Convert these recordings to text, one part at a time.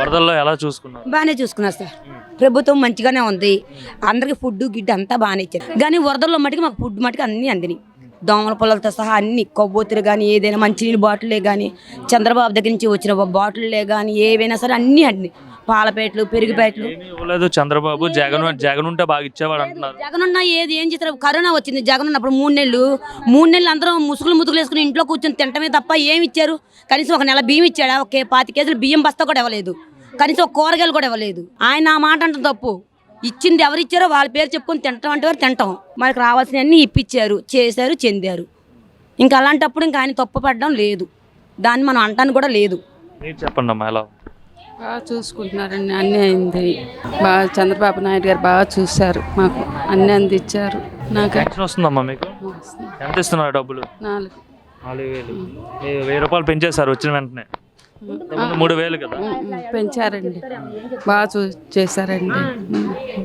వరదల్లో ఎలా చూసుకున్నారు? బాగానే చూసుకున్నారు సార్. ప్రభుత్వం మంచిగానే ఉంది. అందరికి ఫుడ్ గిడ్డు అంతా బాగానే ఇచ్చారు. కానీ వరదల్లో మటుకు మాకు ఫుడ్ మటుకు అన్నీ అందినాయి. దోమల పొలాలతో సహా అన్ని కొవ్వొత్తులు కానీ ఏదైనా మంచినీళ్ళు బాటిల్లే కానీ చంద్రబాబు దగ్గర నుంచి వచ్చిన బాటిల్లే కానీ ఏవైనా సరే అన్నీ అన్ని పాలపేటలు పెరుగుపేటలు. ఇవ్వలేదు చంద్రబాబు. జగన్ జగన్ ఉంటే బాగా ఇచ్చేవాడు అంటున్నారు. జగన్ ఉన్న ఏది ఏం చేస్తారు? కరోనా వచ్చింది. జగన్ ఉన్నప్పుడు మూడు నెలలు. మూడు నెలలు అందరం ముసుగులు ముసుగులు వేసుకుని ఇంట్లో కూర్చొని తింటమే తప్ప ఏమి ఇచ్చారు? కనీసం ఒక నెల బియ్యం ఇచ్చాడా? ఒక పాతి కేజీలు బియ్యం బస్తా కూడా ఇవ్వలేదు. కనీసం ఒక కూరగాయలు కూడా ఇవ్వలేదు. ఆయన ఆ మాట అంటే తప్పు. ఇచ్చింది ఎవరు ఇచ్చారో వాళ్ళ పేరు చెప్పుకొని తింటాం అంటే వారు తింటాం. మనకు రావాల్సినవన్నీ ఇప్పించారు చేశారు చెందారు. ఇంకా అలాంటప్పుడు ఇంకా ఆయన తప్పు పడడం లేదు. దాన్ని మనం అంటాను కూడా లేదు. చెప్పండి అమ్మా ఎలా? బాగా చూసుకుంటున్నారండి అన్నీ అయింది. బాగా చంద్రబాబు నాయుడు గారు బాగా చూశారు మాకు అన్నీ అందించారు. నాకు పెన్షన్ వస్తుందమ్మా మీకు? ఎంత ఇస్తున్నారు డబ్బులు? నాలుగు. నాలుగు వేలు. మీరు వెయ్యి రూపాయలు పెంచేశారు వచ్చిన వెంటనే. ఇంతకుముందు మూడు వేలు కదా? పెంచారండి. బాగా చూ చేశారండి.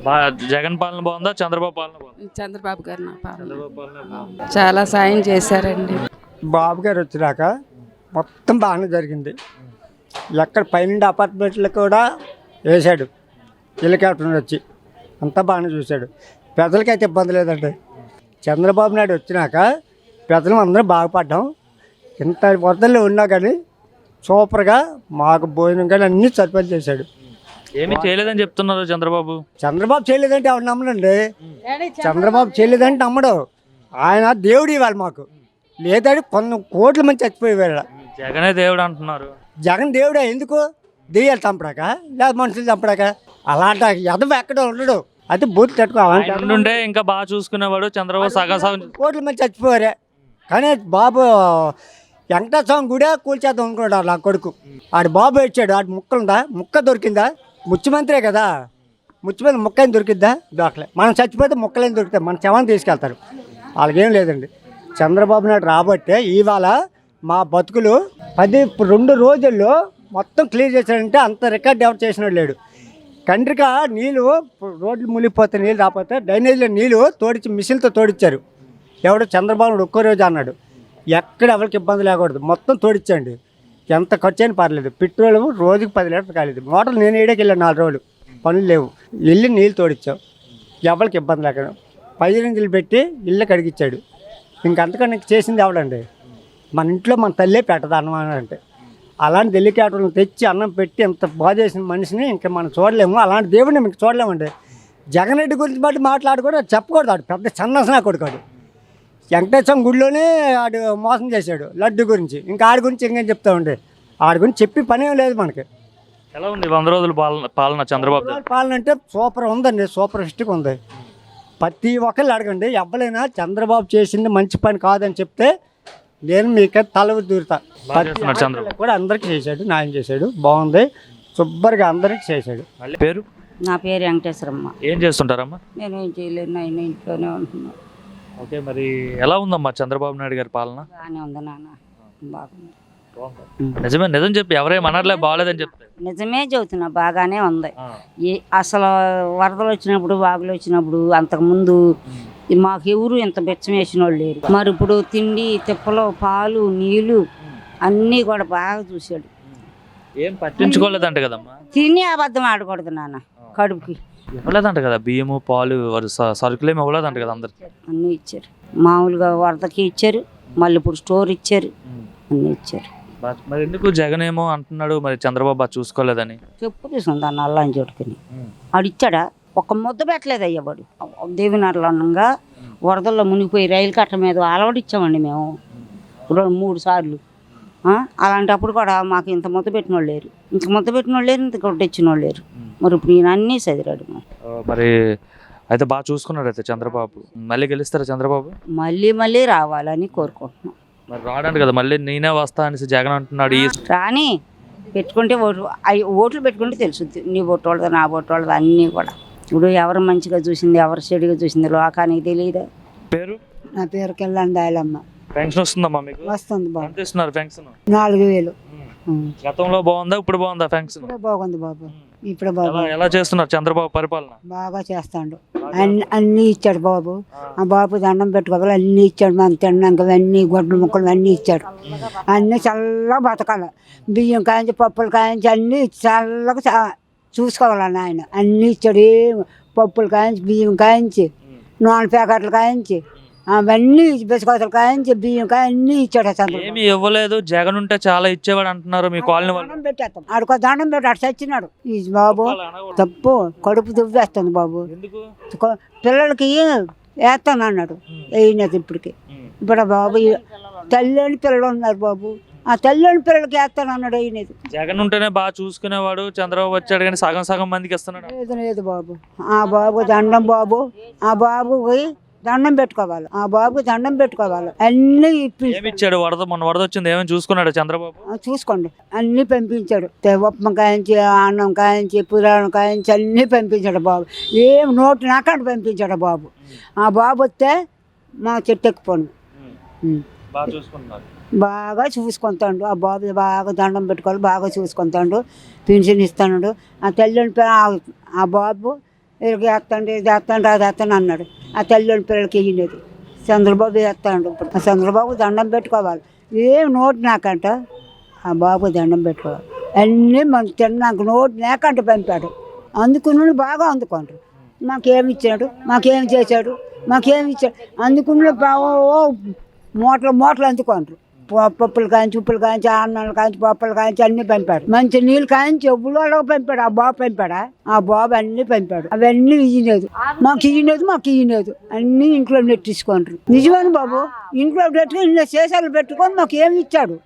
బాగా జగన్ పాలన బాగుందా చంద్రబాబు పాలన బాగుందా? చంద్రబాబు గారు నా పాలన. చంద్రబాబు పాలన బాగుందా? చాలా సాయం చేశారండి. బాబు గారు వచ్చినాక మొత్తం బాగానే జరిగింది. ఎక్కడ పైనుండి అపార్ట్మెంట్లు కూడా వేశాడు. హెలికాప్టర్ వచ్చి. అంతా బాగానే చూశాడు. ప్రజలకైతే ఇబ్బంది లేదండి. చంద్రబాబు నాయుడు వచ్చినాక ప్రజలు అందరం బాగుపడ్డాం. ఇంత వరదల్లో ఉన్నా కానీ సూపర్గా మాకు భోజనం కానీ అన్నీ సరిపడి చేశాడు. ఏమీ చేయలేదని చెప్తున్నారు చంద్రబాబు? చంద్రబాబు చేయలేదంటే ఎవరు నమ్మడండి చంద్రబాబు చేయలేదంటే నమ్మడు. ఆయన దేవుడు ఇవ్వాలి మాకు. లేదంటే కొన్ని కోట్ల మంది చచ్చిపోయేవాళ్ళ. జగనే దేవుడు అంటున్నారు. జగన్ దేవుడా ఎందుకు? దెయ్యాలు చంపడాక? లేదా మనుషులు చంపడాక? అలాంటి ఎదవ ఎక్కడ ఉండడు. అయితే బూత్ తట్టుకో అలాంటి ఆయన ఉండే ఇంకా బాగా చూసుకునేవాడు. చంద్రబాబు సగం కోట్ల మంది చచ్చిపోయారే. కానీ బాబు వెంకటేశ్వర స్వామి గుడే కూల్చేద్దాం అనుకున్నాడు నా కొడుకు. ఆడు బాబు ఇచ్చాడు ఆడు ముక్కలుందా? ముక్క దొరికిందా? ముఖ్యమంత్రే కదా. ముఖ్యమంత్రి ముక్క ఏం దొరికిద్దా? దొరకలే. మనం చచ్చిపోతే ముక్కలేం దొరుకుతాయి. మన శవాన్ని తీసుకెళ్తారు. వాళ్ళకేం లేదండి. చంద్రబాబు నాయుడు రాబట్టే ఇవాళ మా బతుకులు పది రెండు రోజుల్లో మొత్తం క్లియర్ చేశాడంటే అంత రికార్డ్ ఎవరు చేసినాడు లేడు. కండ్రిగా నీళ్ళు రోడ్లు మునిగిపోతే నీళ్ళు రాకపోతే డ్రైనేజీలో నీళ్ళు తోడిచి మిషన్తో తోడిచ్చారు. ఎవడు చంద్రబాబు ఒక్కో రోజు అన్నాడు ఎక్కడ ఎవరికి ఇబ్బంది లేకూడదు మొత్తం తోడిచ్చండి. ఎంత ఖర్చు అయినా పర్లేదు పెట్రోల్ రోజుకి పది లీటర్లు కాలేదు. మోటార్లు నేను ఏడకి వెళ్ళాను నాలుగు రోజులు పనులు లేవు. వెళ్ళి నీళ్ళు తోడిచ్చాం ఎవరికి ఇబ్బంది లేకుండా. పై పెట్టి ఇల్లు కడిగిచ్చాడు ఇంకంతకన్నా చేసింది ఎవడండి? మన ఇంట్లో మన తల్లే పెట్టదు అన్నం అని అంటే. అలాంటి తెలికేటలను తెచ్చి అన్నం పెట్టి ఎంత బాగా చేసిన మనిషిని ఇంకా మనం చూడలేము. అలాంటి దేవుడిని మీకు చూడలేమండి. జగన్ రెడ్డి గురించి బట్టి మాట్లాడకూడదు చెప్పకూడదు ఆడు. పెద్ద సన్నసనా కొడుకాడు వెంకటేశ్వరం గుడిలోనే ఆడు మోసం చేశాడు లడ్డు గురించి. ఇంకా ఆడి గురించి ఇంకేం చెప్తా ఉండే ఆడి గురించి చెప్పి పనేం లేదు మనకి. ఎలా ఉంది? వంద రోజుల పాలన పాలన చంద్రబాబు పాలన అంటే సూపర్ ఉందండి. సూపర్ హిస్టిక్ ఉంది. ప్రతి ఒక్కళ్ళు అడగండి. ఎవరైనా చంద్రబాబు చేసింది మంచి పని కాదని చెప్తే నేను మీకు తల దూరుతా బాగా చేస్తున్నాడు చంద్రబాబు. కూడా అందరికీ చేశాడు న్యాయం చేశాడు బాగుంది. శుభ్రంగా అందరికీ చేశాడు. పేరు? నా పేరు వెంకటేశ్వరమ్మ. ఏం చేస్తుంటారమ్మా? నేను ఏం చేయలేను ఆయన ఇంట్లోనే ఉంటున్నాను ఓకే మరి ఎలా ఉందమ్మా చంద్రబాబు నాయుడు గారి పాలన? బాగానే ఉంది నాన్న బాగుంది. నిజమే నిజం చెప్పి ఎవరేం అనర్లే బాగాలేదని చెప్తే నిజమే చెబుతున్నా బాగానే ఉంది. అసలు వరదలు వచ్చినప్పుడు వాగులు వచ్చినప్పుడు అంతకుముందు మాకు ఎవరు ఇంత బెచ్చం వేసిన వాళ్ళు లేరు. మరి ఇప్పుడు తిండి తిప్పలు పాలు నీళ్ళు అన్నీ కూడా బాగా చూశాడు. ఏం పట్టించుకోలేదంట కదమ్మా? తిని అబద్ధం ఆడకూడదు నాన్న కడుపుకి. ఇవ్వలేదంట కదా బియ్యము పాలు సరుకులు ఏమి ఇవ్వలేదంట కదా అందరికి? అన్నీ ఇచ్చారు. మామూలుగా వరదకి ఇచ్చారు మళ్ళీ ఇప్పుడు స్టోర్ ఇచ్చారు అన్నీ ఇచ్చారు. మరి ఎందుకు జగన్ ఏమో అంటున్నాడు మరి చంద్రబాబు చూసుకోలేదని? చెప్పు తీసుకుంది అన్న అల్లని చోటుకుని ఆడు ఇచ్చాడా? ఒక ముద్ద పెట్టలేదు అయ్యవాడు దేవినర్లనంగా వరదల్లో మునిగిపోయి రైలు కట్ట మీద అలవాటిచ్చామండి మేము. రెండు మూడు సార్లు? అలాంటప్పుడు కూడా మాకు ఇంత ముద్ద పెట్టిన వాళ్ళు లేరు. ఇంత ముద్ద పెట్టిన వాళ్ళు లేరు ఇంత కొట్ట ఇచ్చిన వాళ్ళు లేరు. మరి ఇప్పుడు ఈయన అన్నీ చదిరాడు మరి. అయితే బాగా చూసుకున్నాడు అయితే చంద్రబాబు. మళ్ళీ గెలుస్తారా చంద్రబాబు? మళ్ళీ మళ్ళీ రావాలని కోరుకుంటున్నాం. మరి కదా మళ్ళీ నేనే వస్తా అనేసి జగన్ అంటున్నాడు రాని పెట్టుకుంటే ఓటు అవి ఓట్లు పెట్టుకుంటే తెలుసుద్ది. నీ ఓటు వాళ్ళది నా ఓటు వాళ్ళది అన్నీ కూడా. ఇప్పుడు ఎవరు మంచిగా చూసింది ఎవరు చెడుగా చూసింది లోకానికి తెలియదా. పేరు? నా పేరు కెళ్ళండి ఆయలమ్మ పెన్షన్ వస్తుందమ్మా మీకు? వస్తుంది బాబు. ఎంత ఇస్తున్నారు పెన్షన్? నాలుగు వేలు. గతంలో బాగుందా ఇప్పుడు బాగుందా పెన్షన్? బాగుంది బాబు. ఇప్పుడు బాబు ఎలా చేస్తున్నారు చంద్రబాబు పరిపాలన? బాగా చేస్తాడు. అన్ని అన్నీ ఇచ్చాడు బాబు. ఆ. బాబు దండం పెట్టుకోవాలి అన్నీ ఇచ్చాడు మనం తిన్నాక అన్నీ గొడ్డల ముక్కలు అన్నీ ఇచ్చాడు. అన్నీ చల్లగా బతకాలి. బియ్యం కాయించి పప్పులు కాయించి అన్నీ చల్లగా చా- చూసుకోవాలని ఆయన అన్నీ ఇచ్చాడు ఏం పప్పులు కాయించి బియ్యం కాయించి నూనె ప్యాకెట్లు కాయించి అవన్నీ బిస్కొత్తలు కాయించి బియ్యం కాయ అన్నీ ఇచ్చాడు చంద్రబాబు ఏమి ఇవ్వలేదు. జగన్ ఉంటే చాలా ఇచ్చేవాడు అంటున్నారు మీ కాలనీ వాళ్ళు. దండం పెట్టేస్తాం. ఆడుకో దండం పెట్టి అటు చచ్చినాడు. ఈ బాబు తప్పు. కడుపు దువ్వేస్తుంది బాబు. ఎందుకు? కొ- పిల్లలకి వేస్తాను అన్నాడు వేయలేదు ఇప్పటికి. ఇప్పుడు ఆ బాబు ఈ- తల్లిని పిల్లలు ఉన్నారు బాబు. ఆ తల్లిని పిల్లలకి వేస్తాను అన్నాడు వేయలేదు జగన్ ఉంటేనే బాగా చూసుకునేవాడు చంద్రబాబు వచ్చాడు కానీ సగం సగం మందికి ఇస్తున్నాడు. లేదు లేదు బాబు. ఆ బాబు దండం బాబు. ఆ బాబుకి దండం పెట్టుకోవాలి. ఆ బాబుకి దండం పెట్టుకోవాలి. అన్నీ ఇప్పి ఏమి ఇచ్చాడు? వరద మొన్న వరద వచ్చింది. ఏమైనా చూసుకున్నాడు చంద్రబాబు? చూసుకోండి. అన్నీ పంపించాడు. ఉప్మా కాయించి అన్నం కాయించి పురాణం కాయించి అన్నీ పంపించాడు బాబు. ఏం నోటు నాకంటే పంపించాడు బాబు. ఆ బాబు వస్తే మా చెట్టు ఎక్కిపోను. బాగా చూసుకుంటున్నారు. బాగా చూసుకుంటాడు. ఆ బాబు బాగా దండం పెట్టుకోవాలి బాగా చూసుకుంటాడు. పెన్షన్ ఇస్తాడు. ఆ తల్లిని పిల్ల ఆ- బాబు ఇది వేస్తాడు ఇది వేస్తాడు అది వేస్తాను అన్నాడు. ఆ తల్లిని పిల్లలకి ఇయ్యలేదు. చంద్రబాబు వేస్తాడు ఇప్పుడు. చంద్రబాబు దండం పెట్టుకోవాలి. ఏం నోటు నాకంట ఆ బాబు దండం పెట్టుకోవాలి. అన్నీ మనం తిన్నాక నోటు నాకంట పంపాడు. అందుకుని బాగా అందుకుంటారు మాకేమి ఇచ్చాడు మాకేం చేశాడు? మాకేమి ఇచ్చాడు? అందుకుని ఓ మూటలు మూటలు అందుకుంటారు పప్పులు కాంచి ఉప్పులు కాంచి అన్నాలు కాంచి పప్పులు కాంచి అన్ని పంపాడు మంచి నీళ్ళు కాంచి ఎవ్వలో పంపాడు. ఆ బాబు పంపాడా? ఆ బాబు అన్ని పంపాడు. అవన్నీ ఇయ్యలేదు. మాకు ఇయ్యలేదు మాకు ఇయ్యలేదు. అన్ని ఇంట్లో నెట్టించుకుంటారు నిజమని బాబు? ఇంట్లో పెట్టుకొని ఇన్ని శేషాలు పెట్టుకొని మాకు ఏమి ఇచ్చాడు?